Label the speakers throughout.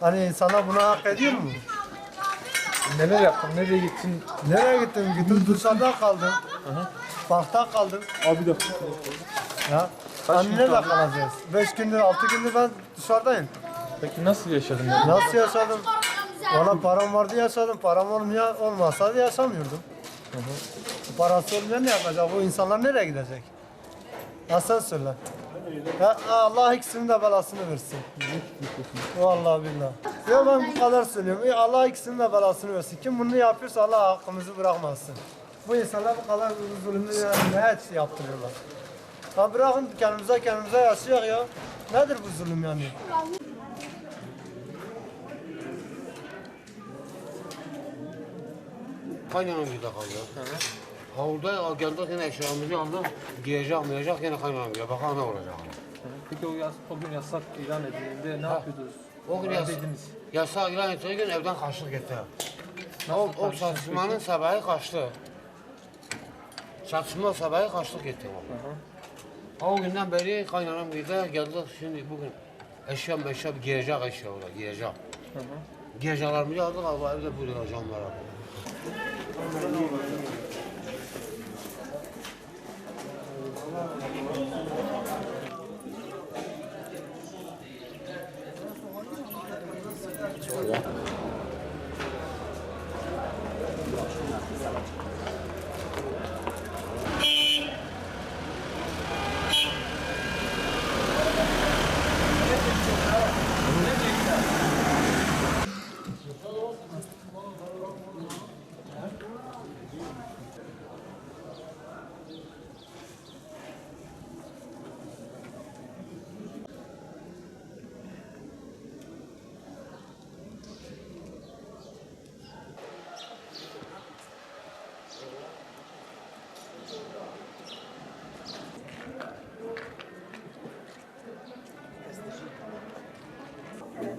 Speaker 1: Hani insanlar buna hak ediyor mu?
Speaker 2: Neler yaptın? Nereye gittin?
Speaker 1: Nereye gittim? Gittim dışarıda kaldım. Parkta kaldım.
Speaker 2: Abi de
Speaker 1: Ya.
Speaker 2: Kaç
Speaker 1: nerede
Speaker 2: kaldın?
Speaker 1: kalacağız? Beş gündür, altı gündür ben dışarıdayım.
Speaker 2: Peki nasıl yaşadın? Yani?
Speaker 1: Nasıl yaşadım? Valla param vardı yaşadım. Param olmaya, olmasa yaşamıyordum. Parası olmayan ne yapacak? Bu insanlar nereye gidecek? Ya sen söyle. Ya Allah ikisinin de belasını versin. Vallahi billahi. Ya ben bu kadar söylüyorum. Ya Allah ikisinin de belasını versin. Kim bunu yapıyorsa Allah hakkımızı bırakmasın. Bu insanlar bu kadar zulümlü ne hiç yaptırıyorlar. Ya bırakın kendimize kendimize yaşayak ya. Nedir bu zulüm yani?
Speaker 3: Bir de kalıyor. Havluda geldik yine eşyamızı aldık. Giyecek miyecek yine kaynanam gidiyor. Bakalım ne olacak.
Speaker 2: Peki o, yas, o gün yasak ilan edildiğinde ne yapıyordunuz?
Speaker 3: O gün yas
Speaker 2: Neredeydiniz?
Speaker 3: yasak ilan ettiği gün evden kaçtık gitti. O, o
Speaker 2: kaçtınız
Speaker 3: çatışmanın sabahı kaçtı. Çatışma sabahı kaçtık gitti. O günden beri kaynanam gidiyor. Geldik şimdi bugün eşya meşya giyecek eşya orada giyecek.
Speaker 2: Hı hı.
Speaker 3: Giyeceklerimizi aldık abi evde buyuruyor camlara.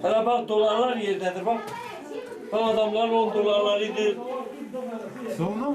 Speaker 4: Hele bak dolarlar yerdedir bak. Bak adamların on dolarlarıydı. Sonra